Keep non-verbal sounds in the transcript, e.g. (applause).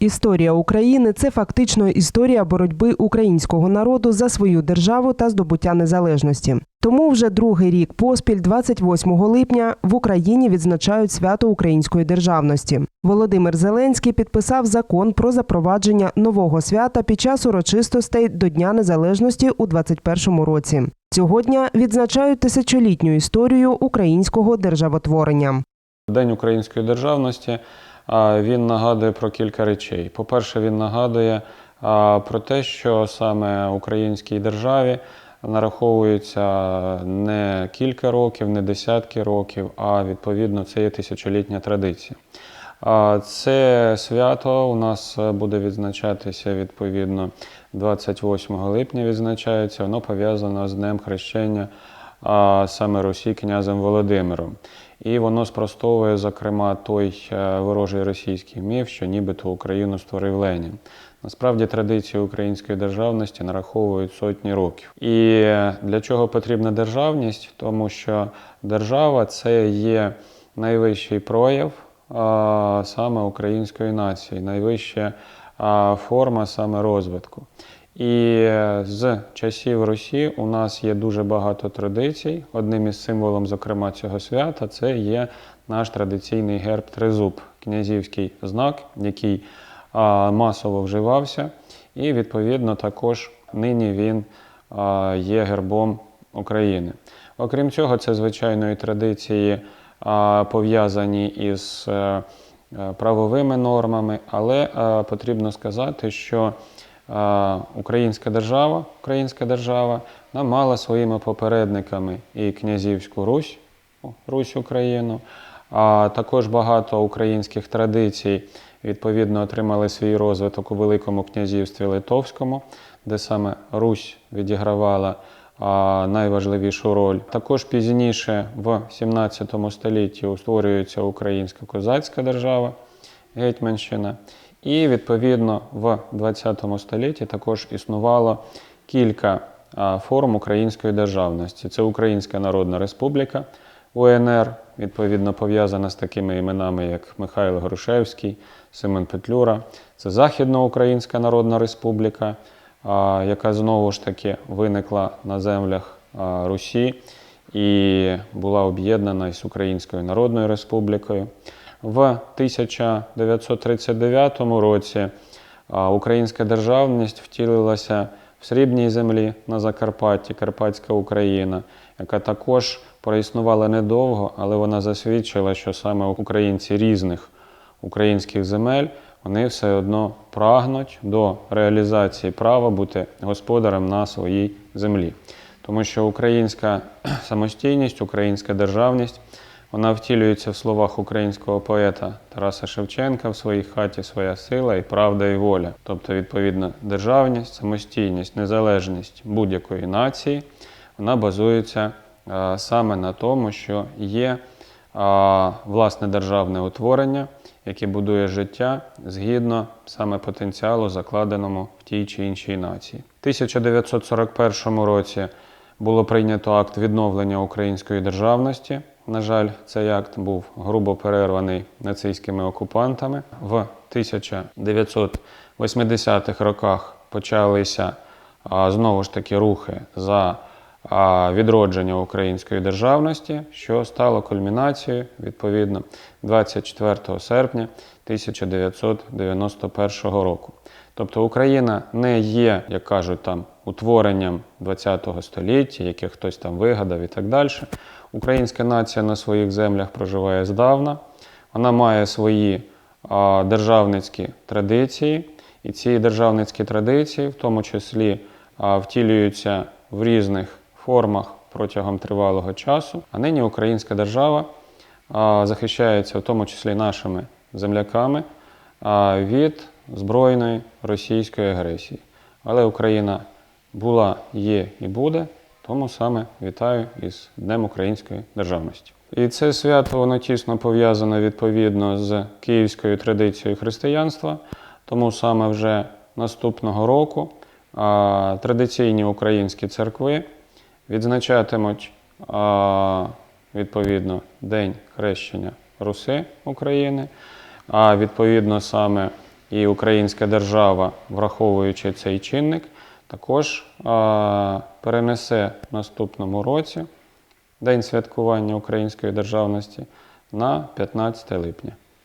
Історія України це фактично історія боротьби українського народу за свою державу та здобуття незалежності. Тому вже другий рік поспіль, 28 липня, в Україні відзначають свято української державності. Володимир Зеленський підписав закон про запровадження нового свята під час урочистостей до Дня Незалежності у 2021 році. Цього дня відзначають тисячолітню історію українського державотворення. День української державності він нагадує про кілька речей. По-перше, він нагадує про те, що саме українській державі нараховується не кілька років, не десятки років, а відповідно це є тисячолітня традиція. Це свято у нас буде відзначатися відповідно 28 липня. Відзначається, воно пов'язано з Днем хрещення саме Русі князем Володимиром. І воно спростовує, зокрема, той е, ворожий російський міф, що нібито Україну створив Ленін. Насправді традиції української державності нараховують сотні років. І для чого потрібна державність? Тому що держава це є найвищий прояв а, саме української нації, найвища а, форма саме розвитку. І з часів Русі у нас є дуже багато традицій. Одним із символом, зокрема, цього свята це є наш традиційний герб тризуб, князівський знак, який масово вживався, і відповідно також нині він є гербом України. Окрім цього, це звичайної традиції пов'язані із е, е, правовими нормами, але е, потрібно сказати, що Українська держава, Українська держава вона мала своїми попередниками і князівську Русь, Русь Україну, а також багато українських традицій відповідно отримали свій розвиток у Великому князівстві Литовському, де саме Русь відігравала найважливішу роль. Також пізніше, в 17 столітті, створюється Українська козацька держава, Гетьманщина. І відповідно в 20 столітті також існувало кілька форм української державності. Це Українська Народна Республіка, УНР, відповідно пов'язана з такими іменами, як Михайло Грушевський, Симон Петлюра. Це Західноукраїнська Народна Республіка, яка знову ж таки виникла на землях Русі і була об'єднана із Українською Народною Республікою. В 1939 році українська державність втілилася в срібній землі на Закарпатті, Карпатська Україна, яка також проіснувала недовго, але вона засвідчила, що саме українці різних українських земель вони все одно прагнуть до реалізації права бути господарем на своїй землі. Тому що українська (clears throat) самостійність, українська державність вона втілюється в словах українського поета Тараса Шевченка в своїй хаті своя сила і правда і воля. Тобто, відповідно, державність, самостійність, незалежність будь-якої нації вона базується а, саме на тому, що є а, власне державне утворення, яке будує життя згідно саме потенціалу, закладеному в тій чи іншій нації. В 1941 році було прийнято акт відновлення української державності. На жаль, цей акт був грубо перерваний нацистськими окупантами. В 1980-х роках почалися знову ж таки рухи за відродження української державності, що стало кульмінацією відповідно 24 серпня 1991 року. Тобто Україна не є, як кажуть, там утворенням ХХ століття, яке хтось там вигадав і так далі. Українська нація на своїх землях проживає здавна, вона має свої а, державницькі традиції, і ці державницькі традиції, в тому числі, а, втілюються в різних формах протягом тривалого часу. А нині українська держава а, захищається в тому числі нашими земляками а, від збройної російської агресії. Але Україна була, є і буде. Тому саме вітаю із Днем Української державності. І це свято воно тісно пов'язане відповідно з київською традицією християнства. Тому саме вже наступного року а, традиційні українські церкви відзначатимуть а, відповідно День хрещення Руси України. А відповідно саме і українська держава, враховуючи цей чинник, також перенесе в наступному році День святкування української державності на 15 липня.